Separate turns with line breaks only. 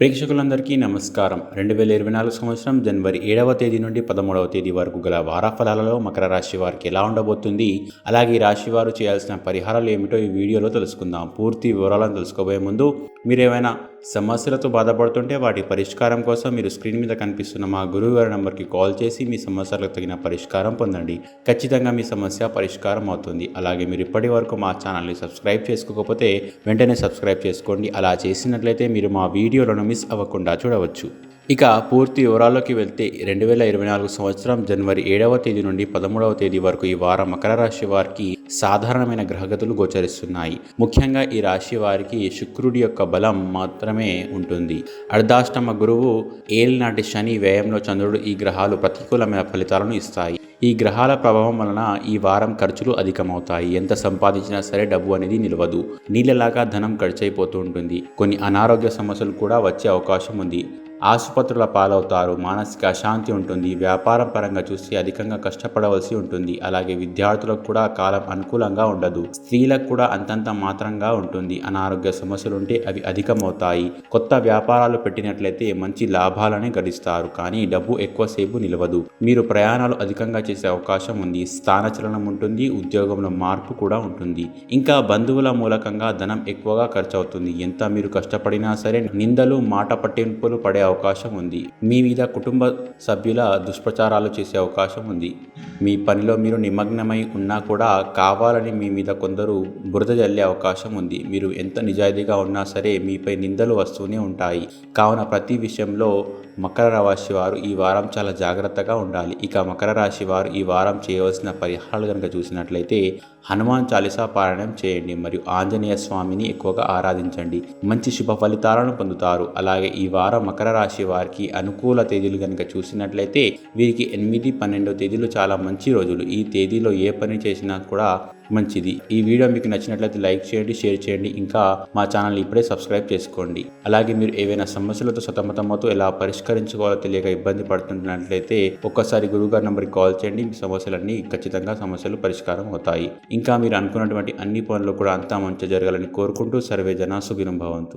ప్రేక్షకులందరికీ నమస్కారం. రెండు వేల ఇరవై నాలుగు సంవత్సరం జనవరి ఏడవ తేదీ నుండి పదమూడవ తేదీ వరకు గల వారాఫలాలలో మకర రాశి వారికి ఎలా ఉండబోతుంది అలాగే ఈ రాశి వారు చేయాల్సిన పరిహారాలు ఏమిటో ఈ వీడియోలో తెలుసుకుందాం. పూర్తి వివరాలను తెలుసుకోబోయే ముందు మీరు సమస్యలతో బాధపడుతుంటే వాటి పరిష్కారం కోసం మీరు స్క్రీన్ మీద కనిపిస్తున్న మా గురువు గారి నంబర్కి కాల్ చేసి మీ సమస్యలకు తగిన పరిష్కారం పొందండి. ఖచ్చితంగా మీ సమస్య పరిష్కారం అవుతుంది. అలాగే మీరు ఇప్పటి వరకు మా ఛానల్ని సబ్స్క్రైబ్ చేసుకోకపోతే వెంటనే సబ్స్క్రైబ్ చేసుకోండి. అలా చేసినట్లయితే మీరు మా వీడియోలను మిస్ అవ్వకుండా చూడవచ్చు. ఇక పూర్తి వివరాల్లోకి వెళ్తే రెండు వేల ఇరవై నాలుగు సంవత్సరం జనవరి ఏడవ తేదీ నుండి పదమూడవ తేదీ వరకు ఈ వారం మకర రాశి వారికి సాధారణమైన గ్రహగతులు గోచరిస్తున్నాయి. ముఖ్యంగా ఈ రాశి వారికి శుక్రుడి యొక్క బలం మాత్రమే ఉంటుంది. అర్ధాష్టమ గురువు ఏలినాటి శని వ్యయంలో చంద్రుడు ఈ గ్రహాలు ప్రతికూలమైన ఫలితాలను ఇస్తాయి. ఈ గ్రహాల ప్రభావం వలన ఈ వారం ఖర్చులు అధికమవుతాయి. ఎంత సంపాదించినా సరే డబ్బు అనేది నిలవదు. నీళ్ళలాగా ధనం ఖర్చయిపోతూ ఉంటుంది. కొన్ని అనారోగ్య సమస్యలు కూడా వచ్చే అవకాశం ఉంది. ఆసుపత్రుల పాలవుతారు. మానసిక అశాంతి ఉంటుంది. వ్యాపారం పరంగా చూసి అధికంగా కష్టపడవలసి ఉంటుంది. అలాగే విద్యార్థులకు కూడా కాలం అనుకూలంగా ఉండదు. స్త్రీలకు కూడా అంతంత మాత్రంగా ఉంటుంది. అనారోగ్య సమస్యలు ఉంటే అవి అధికమవుతాయి. కొత్త వ్యాపారాలు పెట్టినట్లయితే మంచి లాభాలని గడిస్తారు. కానీ డబ్బు ఎక్కువసేపు నిలవదు. మీరు ప్రయాణాలు అధికంగా చేసే అవకాశం ఉంది. స్థానచలనం ఉంటుంది. ఉద్యోగంలో మార్పు కూడా ఉంటుంది. ఇంకా బంధువుల మూలకంగా ధనం ఎక్కువగా ఖర్చవుతుంది. ఎంత మీరు కష్టపడినా సరే నిందలు మాట పట్టింపులు పడే అవకాశం ఉంది. మీ మీద కుటుంబ సభ్యుల దుష్ప్రచారాలు చేసే అవకాశం ఉంది. మీ పనిలో మీరు నిమగ్నమై ఉన్నా కూడా కావాలని మీ మీద కొందరు బురద జల్లే అవకాశం ఉంది. మీరు ఎంత నిజాయితీగా ఉన్నా సరే మీపై నిందలు వస్తూనే ఉంటాయి. కావున ప్రతి విషయంలో మకర రాశి వారు ఈ వారం చాలా జాగ్రత్తగా ఉండాలి. ఇక మకర రాశి వారు ఈ వారం చేయవలసిన పరిహారాలు కనుక చూసినట్లయితే హనుమాన్ చాలీసా పారాయణం చేయండి. మరియు ఆంజనేయ స్వామిని ఎక్కువగా ఆరాధించండి. మంచి శుభ ఫలితాలను పొందుతారు. అలాగే ఈ వారం మకర రాశి వారికి అనుకూల తేదీలు కనుక చూసినట్లయితే వీరికి ఎనిమిది పన్నెండో తేదీలు చాలా మంచి రోజులు. ఈ తేదీలో ఏ పని చేసినా కూడా మంచిది. ఈ వీడియో మీకు నచ్చినట్లయితే లైక్ చేయండి షేర్ చేయండి. ఇంకా మా ఛానల్ ఇప్పుడే సబ్స్క్రైబ్ చేసుకోండి. అలాగే మీరు ఏవైనా సమస్యలతో సతమతమతో ఎలా పరిష్కరించుకోవాలో తెలియక ఇబ్బంది పడుతున్నట్లయితే ఒక్కసారి గురువుగారి నెంబర్కి కాల్ చేయండి. మీ సమస్యలన్నీ ఖచ్చితంగా సమస్యలు పరిష్కారం అవుతాయి. ఇంకా మీరు అనుకున్నటువంటి అన్ని పనులు కూడా అంతా మంచి జరగాలని కోరుకుంటూ సర్వే జనా సుఖినం భవంతు